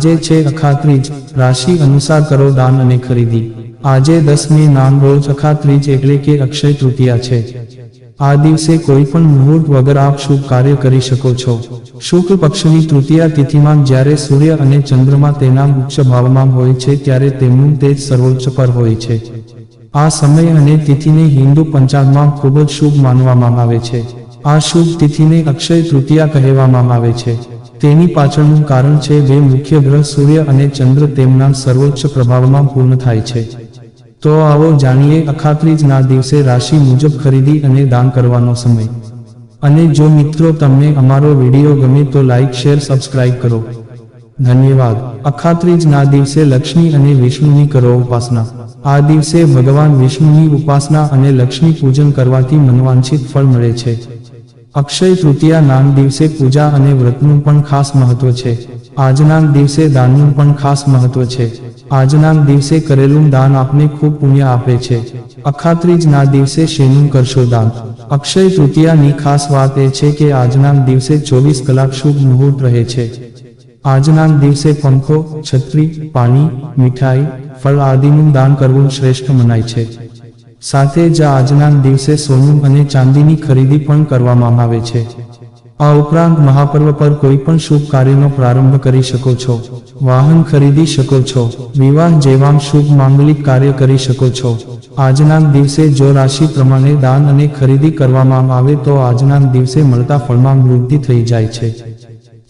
આજે છે અખાત્રીજ, રાશિ અનુસાર કરો દાન અને ખરીદી. આજે દસમી નામ રોજ અખાત્રીજ એટલે કે અક્ષય તૃતીયા છે. આ દિવસે કોઈ પણ મુહૂર્ત વગર આપ શુભ કાર્ય કરી શકો છો. શુક્લ પક્ષની તૃતીયા તિથિમાં જ્યારે સૂર્ય અને ચંદ્રમા તેના ઉચ્ચ ભાવમાં હોય છે ત્યારે તેમનું તેજ સર્વોચ્ચ પર હોય છે. આ સમય અને તિથિને હિન્દુ પંચાંગમાં ખૂબ જ શુભ માનવામાં આવે છે. આ શુભ તિથિને અક્ષય તૃતીયા કહેવામાં આવે છે. તેની પાછળનું કારણ છે બે મુખ્ય ગ્રહ સૂર્ય અને ચંદ્ર તેમના સર્વોચ્ચ પ્રભાવમાં પૂર્ણ થાય છે. તો આવો જાણીએ અખાત્રીજના દિવસે રાશિ મુજબ ખરીદી અને દાન કરવાનો સમય. અને જો મિત્રો તમને અમારો વીડિયો ગમે તો લાઇક શેર, સબસ્ક્રાઇબ કરો. ધન્યવાદ. અખાત્રીજના દિવસે લક્ષ્મી અને વિષ્ણુની કરો ઉપાસના. આ દિવસે ભગવાન વિષ્ણુની ઉપાસના અને લક્ષ્મી પૂજન કરવાથી મનવાંછિત ફળ મળે છે. અક્ષય તૃતીયા નામ દિવસે પૂજા અને વ્રતનું પણ ખાસ મહત્વ છે. આજના દિવસે દાનનું પણ ખાસ મહત્વ છે. આજના દિવસે કરેલું દાન આપને ખૂબ પુણ્ય આપે છે. અખાત્રીજના દિવસે શેનું કરશો દાન? અક્ષય તૃતીયાની ખાસ વાત એ છે કે આજના દિવસે ચોવીસ કલાક શુભ મુહૂર્ત રહે છે. આજના દિવસે પંખો, છત્રી, પાણી, મીઠાઈ, ફળ આદિનું દાન કરવું શ્રેષ્ઠ મનાય છે. સાથે જ આજના દિવસે સોનું અને ચાંદીની ખરીદી પણ કરવામાં આવે છે. આ ઉપરાંત મહાપર્વ પર કોઈ પણ શુભ કાર્યનો પ્રારંભ કરી શકો છો. વાહન ખરીદી શકો છો. વિવાહ જેવા શુભ માંગલિક કાર્ય કરી શકો છો. આજના દિવસે જો રાશિ પ્રમાણે દાન અને ખરીદી કરવામાં આવે તો આજના દિવસે મળતા ફળમાં વૃદ્ધિ થઈ જાય છે.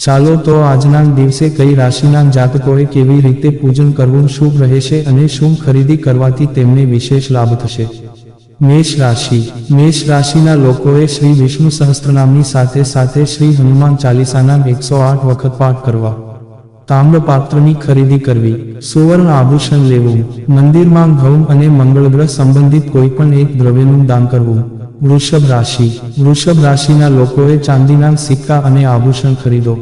ચાલો તો આજના દિવસે કઈ રાશિના જાતકોએ કેવી રીતે પૂજન કરવું શુભ રહેશે અને શું ખરીદી કરવાથી તેમને વિશેષ લાભ થશે? મેષ રાશિ. મેષ રાશિના લોકોએ શ્રી વિષ્ણુ સહસ્ત્રનામની સાથે સાથે શ્રી હનુમાન ચાલીસાના એકસો આઠ વખત પાઠ કરવા. તામ્રપાત્રની ખરીદી કરવી. સુવર્ણ આભૂષણ લેવું. મંદિરમાં ઘઉં અને મંગળગ્રહ સંબંધિત કોઈ પણ એક દ્રવ્યનું દાન કરવું. વૃષભ રાશિ. વૃષભ રાશિના લોકોએ ચાંદીના સિક્કા અને આભૂષણ ખરીદો.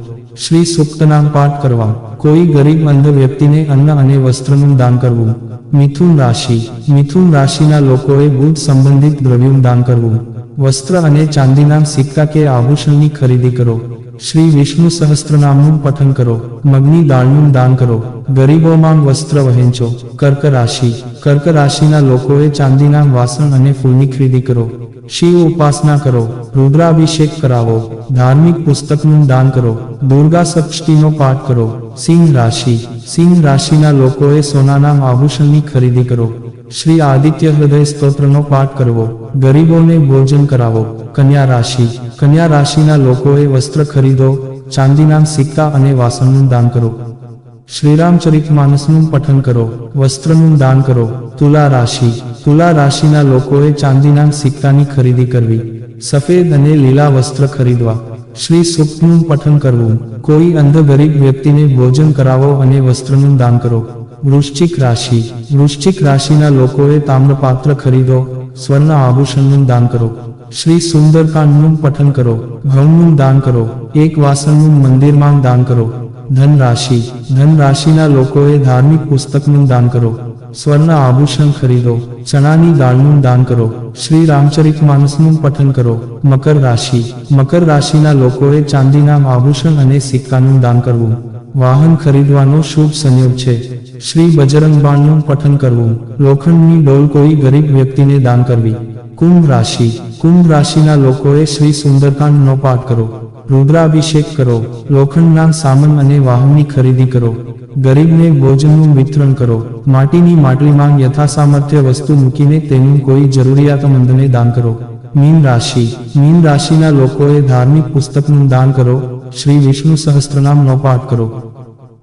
શ્રી સુક્તનામ પાઠ કરવા. કોઈ ગરીબ અંધ વ્યક્તિને અન્ન અને વસ્ત્રનું દાન કરવું. મિથુન રાશિ. મિથુન રાશિના લોકોએ બુદ્ધ સંબંધિત દ્રવ્યનું દાન કરવું. વસ્ત્ર અને ચાંદીના સિક્કા કે આભૂષણની ખરીદી કરો. શ્રી વિષ્ણુ સહસ્ત્રનામનું પઠન કરો. મગની દાળનું દાન કરો. ગરીબોમાં વસ્ત્ર વહેંચો. કર્ક રાશિ. કર્ક રાશિના લોકોએ ચાંદીના વાસણ અને ફૂલની ખરીદી કરો. શિવ ઉપાસના કરો. રુદ્રાભિષેક કરાવો. ધાર્મિક પુસ્તકનું દાન કરો. દુર્ગા સપ્તષ્ટીનો પાઠ કરો. સિંહ રાશિ. સિંહ રાશિના લોકોએ સોનાના આભૂષણની ખરીદી કરો. શ્રી આદિત્ય હૃદય સ્તોત્રનો પાઠ કરવો. ગરીબોને ભોજન કરાવો. કન્યા રાશિ. કન્યા રાશિના લોકોએ વસ્ત્ર ખરીદો, ચાંદીના સિક્કા અને વાસણનું દાન કરો. શ્રીરામચરિત માનસનું પઠન કરો. વસ્ત્રનું દાન કરો. તુલા રાશિ. તુલા રાશિના લોકોએ ચાંદીના સિક્કાની ખરીદી કરવી. સફેદ અને લીલા વસ્ત્ર ખરીદવા. શ્રી સુક્તનું પઠન કરવું. કોઈ અંધ ગરીબ વ્યક્તિને ભોજન કરાવો અને વસ્ત્રનું દાન કરો. વૃશ્ચિક રાશિ. વૃશ્ચિક રાશિના લોકોએ તામ્રપાત્ર ખરીદો, સ્વર્ણ આભૂષણનું દાન કરો. શ્રી સુંદરકાંડનું પઠન કરો ઘઉંનું દાન કરો, એક વાસણનું મંદિરમાં દાન કરો. ધન રાશિ ધન રાશિના લોકોએ ધાર્મિક પુસ્તકનું દાન કરો. સ્વર્ણ આભૂષણ ખરીદો, ચણાની દાળનું દાન કરો. શ્રી રામચરિત માનસનું પઠન કરો. મકર રાશિ. મકર રાશિના લોકોએ ચાંદીના આભૂષણ અને સિક્કાનું દાન કરવું. વાહન ખરીદવાનો શુભ સંયોગ છે. શ્રી બજરંગ બાણનું પઠન કરવું. લોખંડની ડોલ કોઈ ગરીબ વ્યક્તિને દાન કરવી. કુંભ રાશિ. કુંભ રાશિના લોકોએ શ્રી સુંદરકાંડનો પાઠ કરો. રુદ્રાભિષેક કરો. લોખંડના સામાન અને વાહનની ખરીદી કરો. ગરીબને ભોજનનું વિતરણ કરો. માટીની માટલીમાં યથાસામર્થ્ય વસ્તુ મૂકીને તેનું કોઈ જરૂરિયાતમંદને દાન કરો. મીન રાશિ. મીન રાશિના લોકોએ ધાર્મિક પુસ્તકનું દાન કરો. શ્રી વિષ્ણુ સહસ્ત્રનામનો પાઠ કરો.